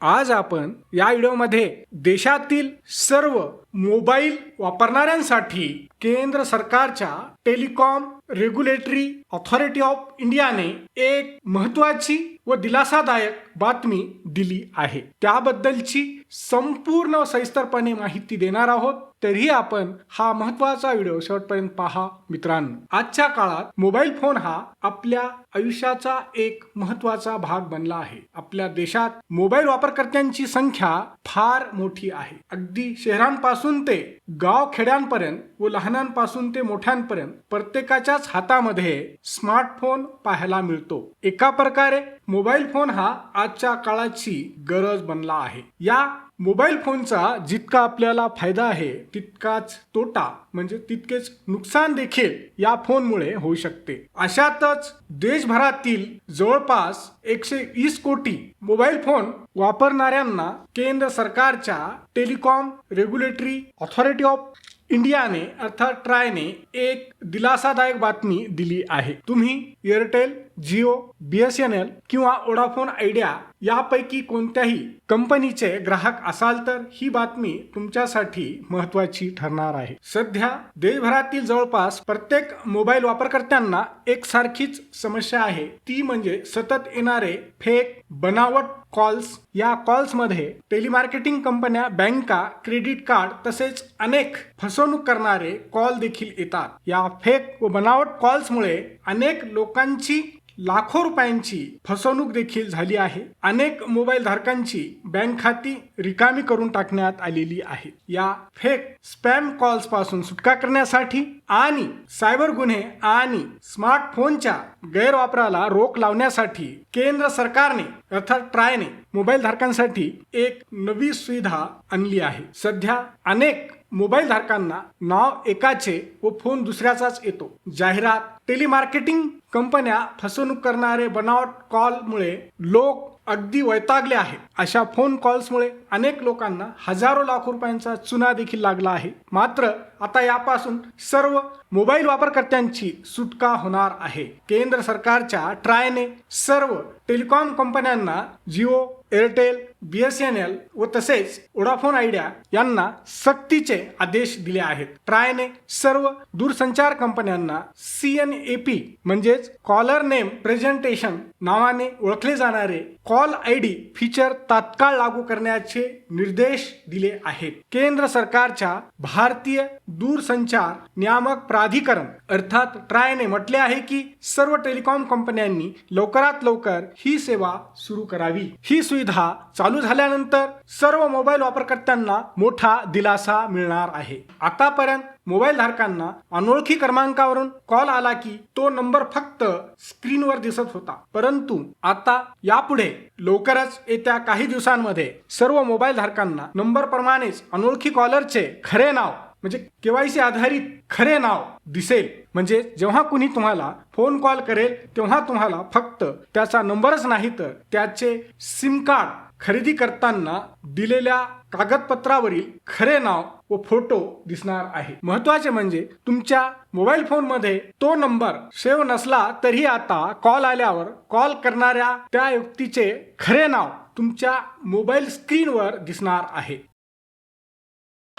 आज आपण या व्हिडिओमध्ये देशातील सर्व मोबाईल वापरणाऱ्यांसाठी केंद्र सरकारच्या टेलिकॉम रेग्युलेटरी ऑथॉरिटी ऑफ इंडियाने एक महत्वाची व दिलासादायक बातमी दिली आहे. त्याबद्दलची संपूर्ण सविस्तरपणे माहिती देणार आहोत. तरीही आपण हा महत्त्वाचा व्हिडिओ शेवटपर्यंत पहा मित्रांनो. आजच्या काळात मोबाईल फोन हा आपल्या आयुष्याचा एक महत्त्वाचा भाग बनला आहे. आपल्या देशात मोबाईल वापरकर्त्यांची संख्या फार मोठी आहे. अगदी शहरांपासून ते गाव खेड्यांपर्यंत व लहानांपासून ते मोठ्यांपर्यंत प्रत्येकाच्याच हातामध्ये स्मार्टफोन पाहायला मिळतो. एका प्रकारे मोबाईल फोन हा आजच्या काळाची गरज बनला आहे. या मोबाईल फोनचा जितका आपल्याला फायदा आहे तितकाच तोटा म्हणजे तितकेच नुकसान देखील या फोनमुळे होऊ शकते. अशातच देशभरातील जवळपास एकशे वीस कोटी मोबाईल फोन वापरणाऱ्यांना केंद्र सरकारच्या टेलिकॉम रेग्युलेटरी ऑथॉरिटी ऑफ इंडियाने अर्थात ट्रायने एक दिलासादायक बातमी दिली आहे. तुम्ही Airtel Jio B S N L किंवा ओडाफोन आयडिया यापैकी कोणत्याही कंपनीचे ग्राहक असाल तर ही बातमी तुमच्यासाठी महत्वाची ठरणार आहे. सध्या देशभरातील जवळपास प्रत्येक मोबाईल वापरकर्त्यांना एक सारखीच समस्या आहे. ती म्हणजे सतत येणारे फेक बनावट कॉल्स. या कॉल्समध्ये टेलिमार्केटिंग कंपन्या बँका क्रेडिट कार्ड तसेच अनेक फसवणूक करणारे कॉल देखील येतात. या फेक व बनावट कॉल्समुळे अनेक लोकांची लाखो रुपयांची फसवणूक देखील झाली आहे. अनेक मोबाईल धारकांची बँक खाती रिकामी करून टाकण्यात आलेली आहे या फेक स्पॅम कॉल्सपासून सुटका करण्यासाठी आणि सायबर गुन्हे आणि स्मार्टफोनच्या गैरवापराला रोख लावण्यासाठी केंद्र सरकारने अर्थात ट्रायने मोबाईल धारकांसाठी एक नवी सुविधा आणली आहे. सध्या अनेक मोबाईल धारकांना नाव एकाचे व फोन दुसऱ्याचाच येतो. जाहिरात टेलिमार्केटिंग कंपन्या फसवणूक करणारे बनावट कॉलमुळे लोक अगदी वैतागले आहेत अशा फोन कॉल्समुळे अनेक लोकांना हजारो लाख रुपयांचा चुना देखील लागला आहे. मात्र आता यापासून सर्व मोबाईल वापरकर्त्यांची सुटका होणार आहे. केंद्र सरकारच्या ट्रायने सर्व टेलिकॉम कंपन्यांना Jio Airtel B S N L व तसेच ओडाफोन आयडिया यांना सक्तीचे आदेश दिले आहेत. ट्रायने सर्व दूरसंचार कंपन्यांना सी एन ए पी म्हणजेच कॉलर नेम प्रेझेंटेशन नावाने ओळखले जाणारे कॉल आय डी फीचर तात्काळ लागू करण्याचे निर्देश दिले आहेत. केंद्र सरकारच्या भारतीय दूरसंचार नियामक प्राधिकरण अर्थात ट्रायने म्हटले आहे की सर्व टेलिकॉम कंपन्यांनी लवकरात लवकर ही सेवा सुरू करावी. ही सुविधा सुविधा चालू झाल्यानंतर सर्व मोबाईल वापरकर्त्यांना मोठा दिलासा मिळणार आहे. आतापर्यंत मोबाईल धारकांना अनोळखी क्रमांकावरून कॉल आला की तो नंबर फक्त स्क्रीनवर दिसत होता. परंतु आता यापुढे लवकरच येत्या काही दिवसांमध्ये सर्व मोबाईल धारकांना नंबर प्रमाणेच अनोळखी कॉलरचे खरे नाव म्हणजे केवायसी आधारित खरे नाव दिसेल. म्हणजे जेव्हा कुणी तुम्हाला फोन कॉल करेल तेव्हा तुम्हाला फक्त त्याचा नंबरच नाही तर त्याचे सिम कार्ड खरेदी करताना दिलेल्या कागदपत्रावरील खरे नाव व फोटो दिसणार आहे. महत्त्वाचे म्हणजे तुमच्या मोबाईल फोनमध्ये तो नंबर सेव्ह नसला तरी आता कॉल आल्यावर कॉल करणाऱ्या त्या व्यक्तीचे खरे नाव तुमच्या मोबाईल स्क्रीनवर दिसणार आहे.